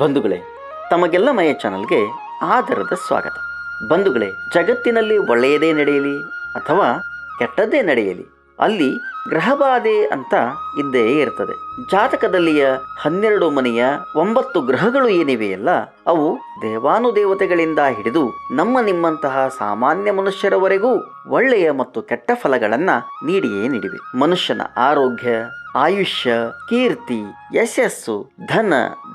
ಬಂಧುಗಳೇ, ತಮಗೆಲ್ಲ ಮಯ ಚಾನಲ್ಗೆ ಆದರದ ಸ್ವಾಗತ. ಬಂಧುಗಳೇ, ಜಗತ್ತಿನಲ್ಲಿ ಒಳ್ಳೆಯದೇ ನಡೆಯಲಿ ಅಥವಾ ಕೆಟ್ಟದ್ದೇ ನಡೆಯಲಿ, ಅಲ್ಲಿ ಗ್ರಹಬಾಧೆ ಅಂತ ಇದ್ದೇ ಇರ್ತದೆ. ಜಾತಕದಲ್ಲಿಯ ಹನ್ನೆರಡು ಮನೆಯ ಒಂಬತ್ತು ಗ್ರಹಗಳು ಏನಿವೆಯಲ್ಲ, ಅವು ದೇವಾನುದೇವತೆಗಳಿಂದ ಹಿಡಿದು ನಮ್ಮ ನಿಮ್ಮಂತಹ ಸಾಮಾನ್ಯ ಮನುಷ್ಯರವರೆಗೂ ಒಳ್ಳೆಯ ಮತ್ತು ಕೆಟ್ಟ ಫಲಗಳನ್ನ ನೀಡಿಯೇ ನೀಡಿವೆ. ಮನುಷ್ಯನ ಆರೋಗ್ಯ, ಆಯುಷ್ಯ, ಕೀರ್ತಿ, ಯಶಸ್ಸು, ಧನ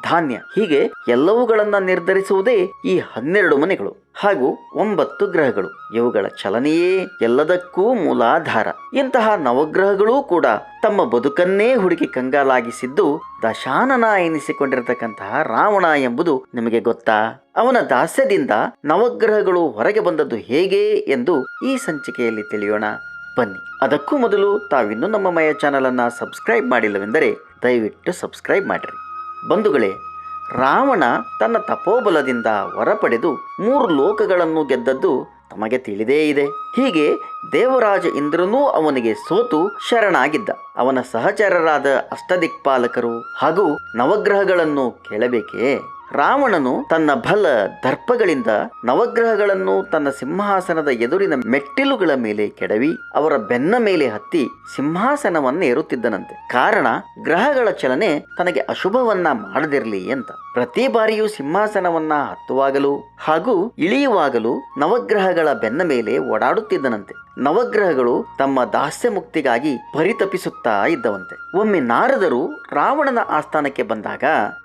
ಧಾನ್ಯ. ಹೀಗೆ ಎಲ್ಲವುಗಳನ್ನ ನಿರ್ಧರಿಸುವುದೇ ಈ ಹನ್ನೆರಡು ಮನೆಗಳು ಹಾಗೂ ಒಂಬತ್ತು ಗ್ರಹಗಳು. ಇವುಗಳ ಚಲನೆಯೇ ಎಲ್ಲದಕ್ಕೂ ಮೂಲಾಧಾರ. ಇಂತಹ ನವಗ್ರಹಗಳೂ ಕೂಡ ತಮ್ಮ ಬದುಕನ್ನೇ ಹುಡುಕಿ ಕಂಗಾಲಾಗಿಸಿದ್ದು ದಶಾನನ ಎನಿಸಿಕೊಂಡಿರತಕ್ಕಂತಹ ರಾವಣ ಎಂಬುದು ನಿಮಗೆ ಗೊತ್ತಾ? ಅವನ ದಾಸ್ಯದಿಂದ ನವಗ್ರಹಗಳು ಹೊರಗೆ ಬಂದದ್ದು ಹೇಗೆ ಎಂದು ಈ ಸಂಚಿಕೆಯಲ್ಲಿ ತಿಳಿಯೋಣ. ಬನ್ನಿ, ಅದಕ್ಕೂ ಮೊದಲು ತಾವಿನ್ನೂ ನಮ್ಮ ಮಯ ಚಾನಲನ್ನು ಸಬ್ಸ್ಕ್ರೈಬ್ ಮಾಡಿಲ್ಲವೆಂದರೆ ದಯವಿಟ್ಟು ಸಬ್ಸ್ಕ್ರೈಬ್ ಮಾಡಿರಿ. ಬಂಧುಗಳೇ, ರಾವಣ ತನ್ನ ತಪೋಬಲದಿಂದ ಹೊರಪಡೆದು ಮೂರು ಲೋಕಗಳನ್ನು ಗೆದ್ದದ್ದು ತಮಗೆ ತಿಳಿದೇ ಇದೆ. ಹೀಗೆ ದೇವರಾಜ ಇಂದ್ರನೂ ಅವನಿಗೆ ಸೋತು ಶರಣಾಗಿದ್ದ. ಅವನ ಸಹಚರರಾದ ಅಷ್ಟದಿಕ್ಪಾಲಕರು ಹಾಗೂ ನವಗ್ರಹಗಳನ್ನು ಕೇಳಬೇಕೇ? ರಾವಣನು ತನ್ನ ಬಲ ದರ್ಪಗಳಿಂದ ನವಗ್ರಹಗಳನ್ನು ತನ್ನ ಸಿಂಹಾಸನದ ಎದುರಿನ ಮೆಟ್ಟಿಲುಗಳ ಮೇಲೆ ಕೆಡವಿ ಅವರ ಬೆನ್ನ ಮೇಲೆ ಹತ್ತಿ ಸಿಂಹಾಸನವನ್ನೇರುತ್ತಿದ್ದನಂತೆ ಕಾರಣ, ಗ್ರಹಗಳ ಚಲನೆ ತನಗೆ ಅಶುಭವನ್ನ ಮಾಡದಿರಲಿ ಅಂತ. ಪ್ರತಿ ಬಾರಿಯೂ ಸಿಂಹಾಸನವನ್ನ ಹತ್ತುವಾಗಲೂ ಹಾಗೂ ಇಳಿಯುವಾಗಲೂ ನವಗ್ರಹಗಳ ಬೆನ್ನ ಮೇಲೆ ಓಡಾಡುತ್ತಿದ್ದನಂತೆ. ನವಗ್ರಹಗಳು ತಮ್ಮ ದಾಸ್ಯ ಮುಕ್ತಿಗಾಗಿ ಪರಿತಪಿಸುತ್ತಾ ಇದ್ದವಂತೆ. ಒಮ್ಮೆ ನಾರದರು ರಾವಣನ ಆಸ್ಥಾನಕ್ಕೆ ಬಂದಾಗ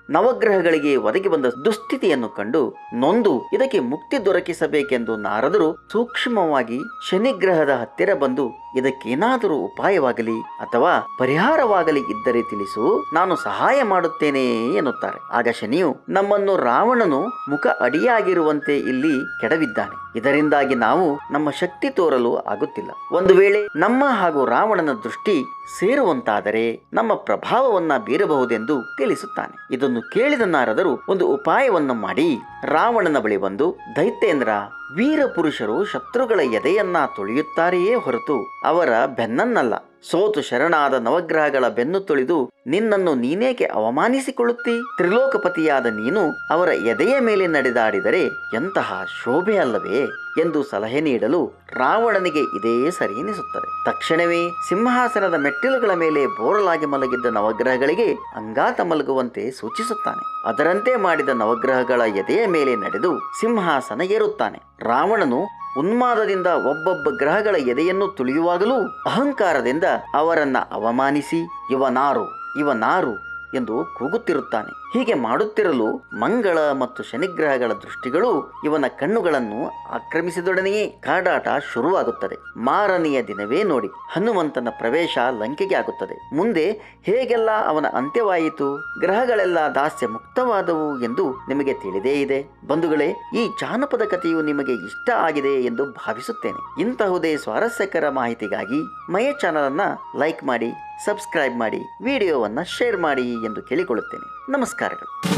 ನವಗ್ರಹಗಳಿಗೆ ಒದಗಿ ಬಂದ ದುಸ್ಥಿತಿಯನ್ನು ಕಂಡು ನೊಂದು ಇದಕ್ಕೆ ಮುಕ್ತಿ ದೊರಕಿಸಬೇಕೆಂದು ನಾರದರು ಸೂಕ್ಷ್ಮವಾಗಿ ಶನಿಗ್ರಹದ ಹತ್ತಿರ ಬಂದು ಇದಕ್ಕೇನಾದರೂ ಉಪಾಯವಾಗಲಿ ಅಥವಾ ಪರಿಹಾರವಾಗಲಿ ಇದ್ದರೆ ತಿಳಿಸು, ನಾನು ಸಹಾಯ ಮಾಡುತ್ತೇನೆ ಎನ್ನುತ್ತಾರೆ. ಆಗ ಶನಿಯು ನಮ್ಮನ್ನು ರಾವಣನು ಮುಖ ಅಡಿಯಾಗಿರುವಂತೆ ಇಲ್ಲಿ ಕೆಡವಿದ್ದಾನೆ. ಇದರಿಂದಾಗಿ ನಾವು ನಮ್ಮ ಶಕ್ತಿ ತೋರಲು ಆಗುತ್ತಿಲ್ಲ. ಒಂದು ವೇಳೆ ನಮ್ಮ ಹಾಗೂ ರಾವಣನ ದೃಷ್ಟಿ ಸೇರುವಂತಾದರೆ ನಮ್ಮ ಪ್ರಭಾವವನ್ನ ಬೀರಬಹುದೆಂದು ತಿಳಿಸುತ್ತಾನೆ. ಇದನ್ನು ಕೇಳಿದ ನಾರದರು ಒಂದು ಉಪಾಯವನ್ನು ಮಾಡಿ ರಾವಣನ ಬಳಿ ಬಂದು ದೈತ್ಯೇಂದ್ರ ವೀರ ಪುರುಷರು ಶತ್ರುಗಳ ಎದೆಯನ್ನ ತುಳಿಯುತ್ತಾರೆಯೇ ಹೊರತು ಅವರ ಬೆನ್ನನ್ನಲ್ಲ. ಸೋತು ಶರಣಾದ ನವಗ್ರಹಗಳ ಬೆನ್ನು ತುಳಿದು ನಿನ್ನನ್ನು ನೀನೇಕೆ ಅವಮಾನಿಸಿಕೊಳ್ಳುತ್ತಿ? ತ್ರಿಲೋಕಪತಿಯಾದ ನೀನು ಅವರ ಎದೆಯ ಮೇಲೆ ನಡೆದಾಡಿದರೆ ಎಂತಹ ಶೋಭೆ ಅಲ್ಲವೇ? ಎಂದು ಸಲಹೆ ನೀಡಲು ರಾವಣನಿಗೆ ಇದೇ ಸರಿ ಎನಿಸುತ್ತದೆ. ತಕ್ಷಣವೇ ಸಿಂಹಾಸನದ ಮೆಟ್ಟಿಲುಗಳ ಮೇಲೆ ಬೋರಲಾಗಿ ಮಲಗಿದ್ದ ನವಗ್ರಹಗಳಿಗೆ ಅಂಗಾತ ಮಲಗುವಂತೆ ಸೂಚಿಸುತ್ತಾನೆ. ಅದರಂತೆ ಮಾಡಿದ ನವಗ್ರಹಗಳ ಎದೆಯ ಮೇಲೆ ನಡೆದು ಸಿಂಹಾಸನ ಏರುತ್ತಾನೆ. ರಾವಣನು ಉನ್ಮಾದದಿಂದ ಒಬ್ಬೊಬ್ಬ ಗ್ರಹಗಳ ಎದೆಯನ್ನು ತುಳಿಯುವಾಗಲೂ ಅಹಂಕಾರದಿಂದ ಅವರನ್ನ ಅವಮಾನಿಸಿ ಇವನಾರು ಇವನಾರು ಎಂದು ಕೂಗುತ್ತಿರುತ್ತಾನೆ. ಹೀಗೆ ಮಾಡುತ್ತಿರಲು ಮಂಗಳ ಮತ್ತು ಶನಿಗ್ರಹಗಳ ದೃಷ್ಟಿಗಳು ಇವನ ಕಣ್ಣುಗಳನ್ನು ಆಕ್ರಮಿಸಿದೊಡನೆಯೇ ಕಾಡಾಟ ಶುರುವಾಗುತ್ತದೆ. ಮಾರನೆಯ ದಿನವೇ ನೋಡಿ, ಹನುಮಂತನ ಪ್ರವೇಶ ಲಂಕೆಗೆ ಆಗುತ್ತದೆ. ಮುಂದೆ, ಹೇಗೆಲ್ಲ ಅವನ ಅಂತ್ಯವಾಯಿತು, ಗ್ರಹಗಳೆಲ್ಲ ದಾಸ್ಯ ಮುಕ್ತವಾದವು ಎಂದು ನಿಮಗೆ ತಿಳಿದೇ ಇದೆ. ಬಂಧುಗಳೇ, ಈ ಜಾನಪದ ಕಥೆಯು ನಿಮಗೆ ಇಷ್ಟ ಆಗಿದೆ ಎಂದು ಭಾವಿಸುತ್ತೇನೆ. ಇಂತಹುದೇ ಸ್ವಾರಸ್ಯಕರ ಮಾಹಿತಿಗಾಗಿ ಮಯ ಚಾನಲ್ ಅನ್ನ ಲೈಕ್ ಮಾಡಿ ಸಬ್ಸ್ಕ್ರೈಬ್ ಮಾಡಿ ವಿಡಿಯೋವನ್ನು ಶೇರ್ ಮಾಡಿ ಎಂದು ಕೇಳಿಕೊಳ್ಳುತ್ತೇನೆ. ನಮಸ್ಕಾರಗಳು.